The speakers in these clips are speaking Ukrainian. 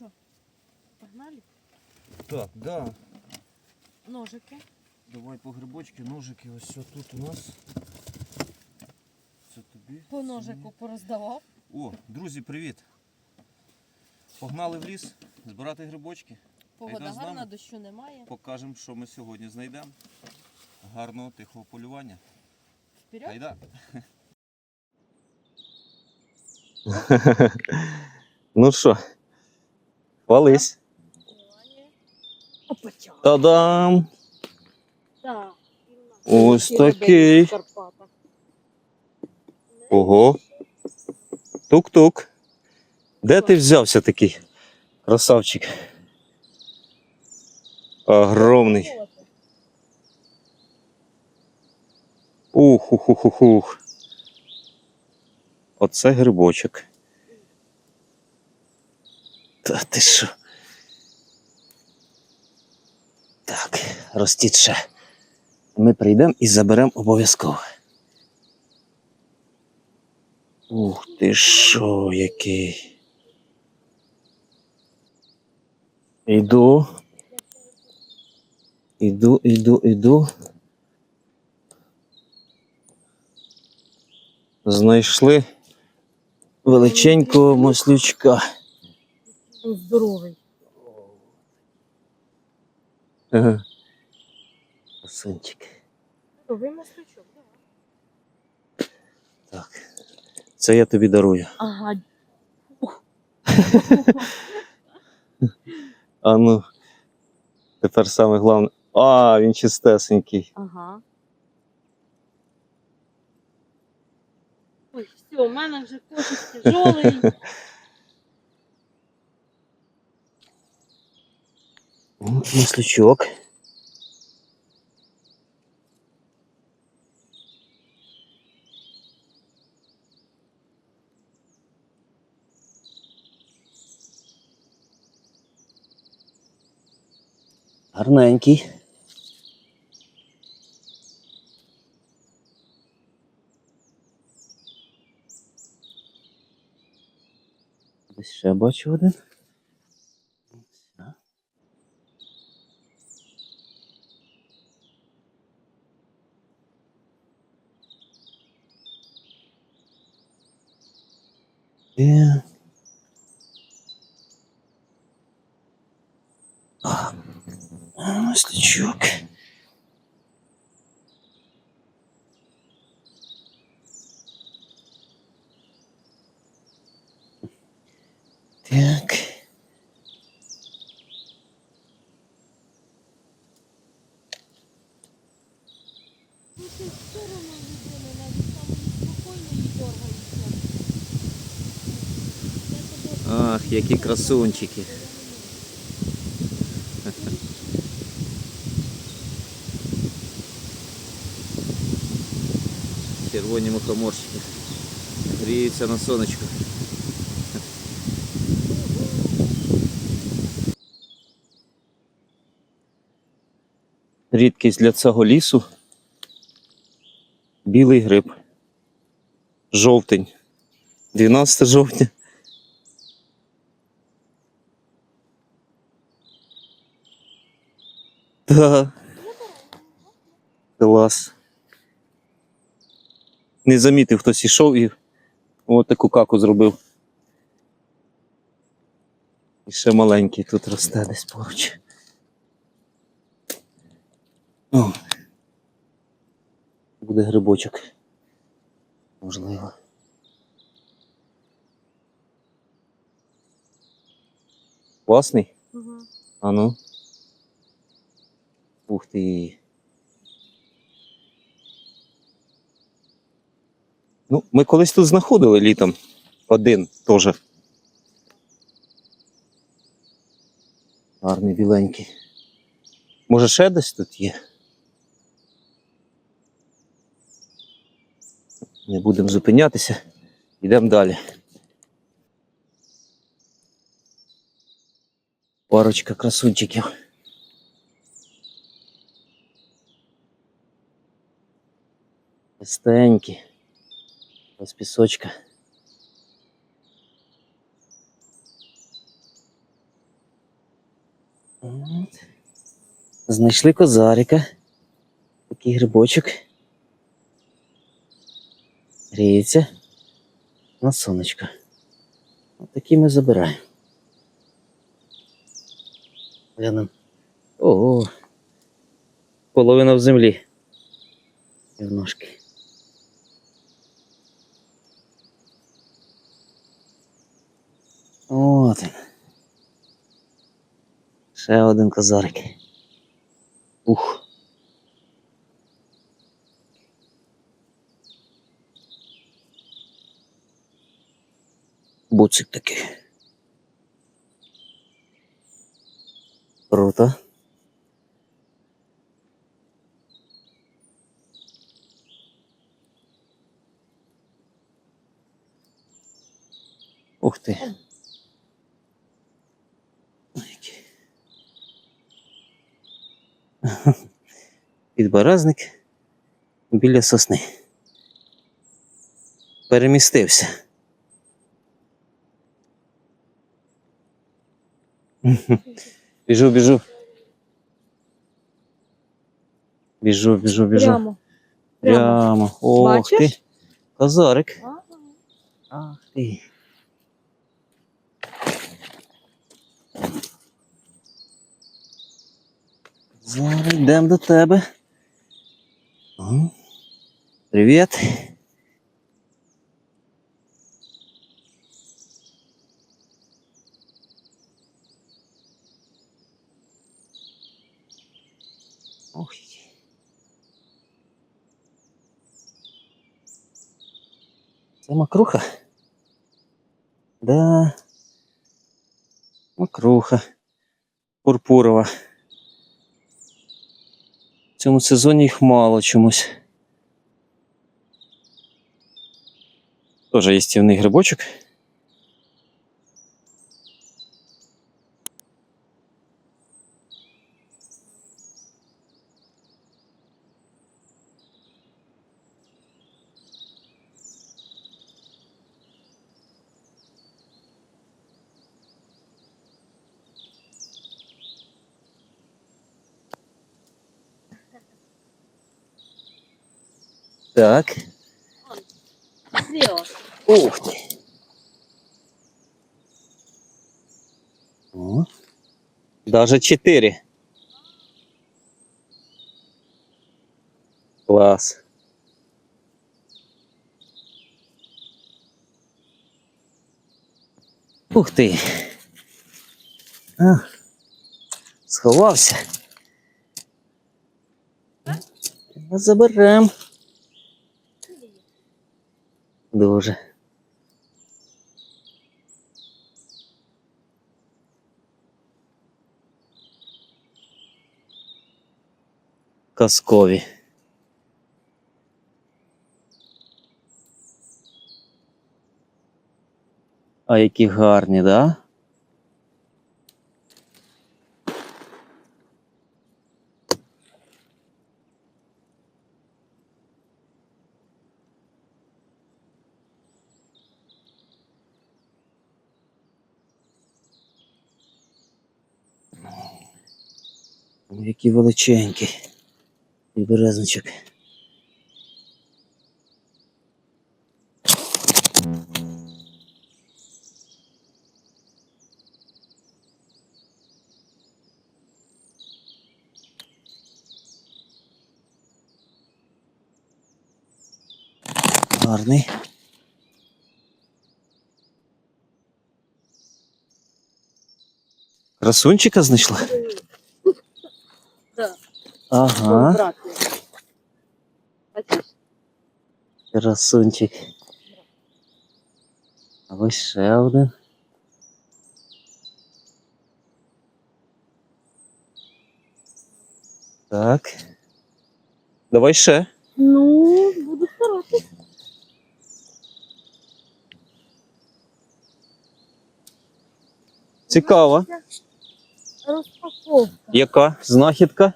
що, погнали? Так, да. Ножики. Давай по грибочки, ножики. Ось все тут у нас. Це тобі. По ножику пороздавав. О, друзі, привіт. Погнали в ліс збирати грибочки. Погода Айда гарна, дощу немає. Покажемо, що ми сьогодні знайдемо. Гарного тихого полювання. Вперед. Айда. Ну що, хвались. Та-дам! Ось такий. Ого. Тук-тук. Де ти взявся такий? Красавчик. Огромний. Ух-ух-ух-ух. Оце грибочок. Та ти що? Так, ростіть ще. Ми прийдемо і заберемо обов'язково. Ух ти що, який. Іду. Іду, іду, іду. Знайшли величенького маслючка. Здоровий. Ага. Красунчик. Здоровий маслючок, так. Так. Це я тобі дарую. Ага. А ну. Тепер саме головне. А, він чистесенький. Ага. Ой, все, у мене вже кошик тяжелий. Маслючок. Гарненький. Ще бачу один. Є. А, Маслячок. Так. Ах, які красунчики. Червоні мухоморщики. Гріються на сонечку. Рідкість для цього лісу. Білий гриб. Жовтень. 12 жовтня. Да. Клас. Не замітив, хтось ішов і от таку каку зробив. І ще маленький тут росте десь поруч. О. Буде грибочок. Можливо. Класний? Угу. А ну. Ух ти. Ну, ми колись тут знаходили літом. Один теж. Гарний біленький. Може ще десь тут є? Не будемо зупинятися. Йдемо далі. Парочка красунчиків. Чистенькі. Без пісочка. От. Знайшли козарика. Такий грибочок. Гріється на сонечко. Отакі ми забираємо. Глянемо. Ого! Половина в землі. І ножки. От він. Ще один козарик. Ух. Буцик такий. Круто. Ух ти. Ой, який. Підберазник біля сосни. Перемістився. Біжу, біжу. Біжу, біжу, біжу. Прямо. Прямо. Ох ти. Бачиш? Козарик. Ах ти. Зараз йдемо до тебе. О, Привіт. Ох. Це макруха. Да. Макруха. Пурпурова. Цьому сезоні їх мало чомусь. Тоже стівний грибочок. Так. Ух ти. О. Даже чотири. Клас. Ух ти. А, сховався. Заберем. Дуже. Казкові. А які гарні, да? Ой, Які величенькі. І березничок. Гарний. Красунчика знайшла? Ага. Брат. Бачиш? Красунчик. А ось ще один. Так. Давай ще. Ну, буду старатися. Цікаво. Розпаковка. Яка знахідка?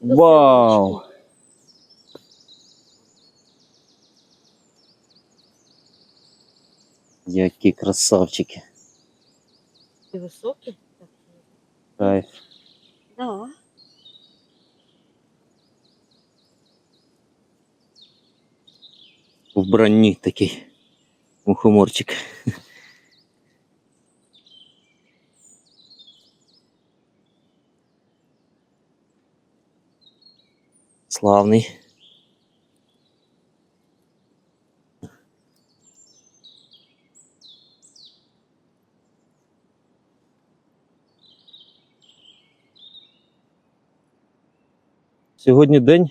Вау! Які красавчики. І високі. Кайф. Да. В броні такий мухоморчик. Славний. Сьогодні день,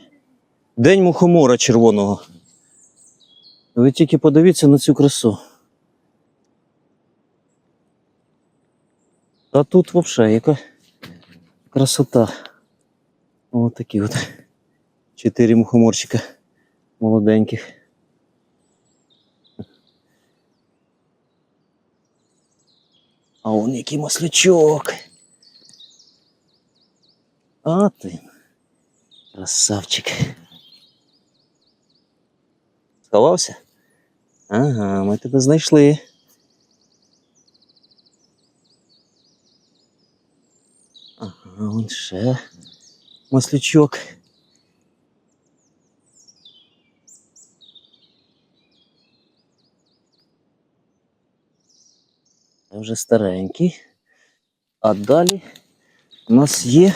день мухомора червоного. Ви тільки подивіться на цю красу. А тут взагалі яка красота. Ось такі от чотири мухоморчика молоденьких. А он який маслячок. А ти. Красавчик. Сховався? Ага, ми тебе знайшли. Ага, вон ще маслячок. Вже старенький. А далі у нас є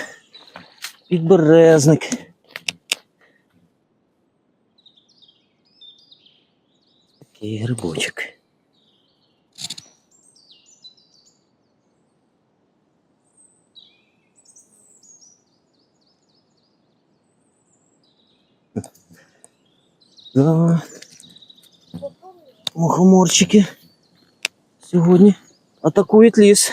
підберезник. Такий грибочок. Да. Мухоморчики сьогодні атакують ліс.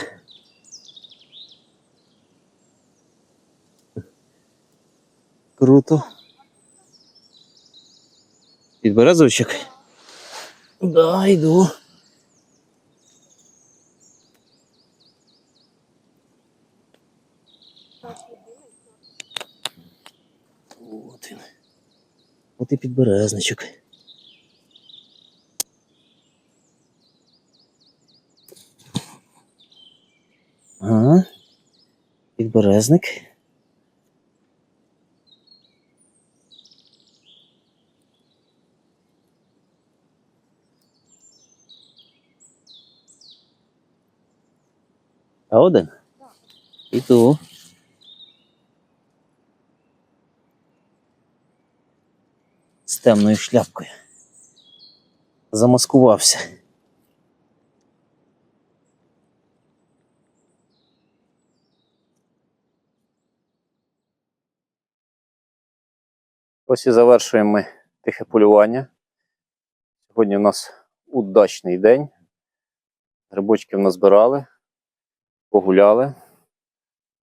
Круто. Підберезовичок? Да, йду. От він. От і підберезничок. Ага. Підберезник. А один? Іду. З темною шляпкою. Замаскувався. Ось і завершуємо ми тихе полювання. Сьогодні у нас удачний день. Грибочків назбирали, погуляли.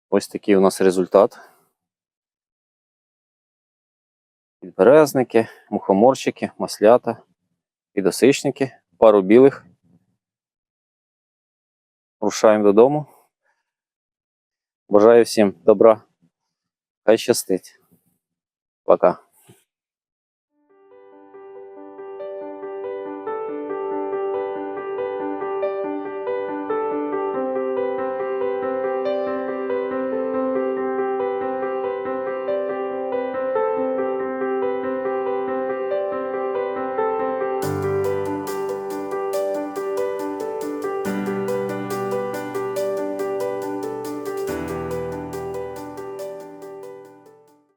Ось такий у нас результат. Підберезники, мухоморчики, маслята, підосичники, пару білих. Рушаємо додому. Бажаю всім добра. Хай щастить. Пока.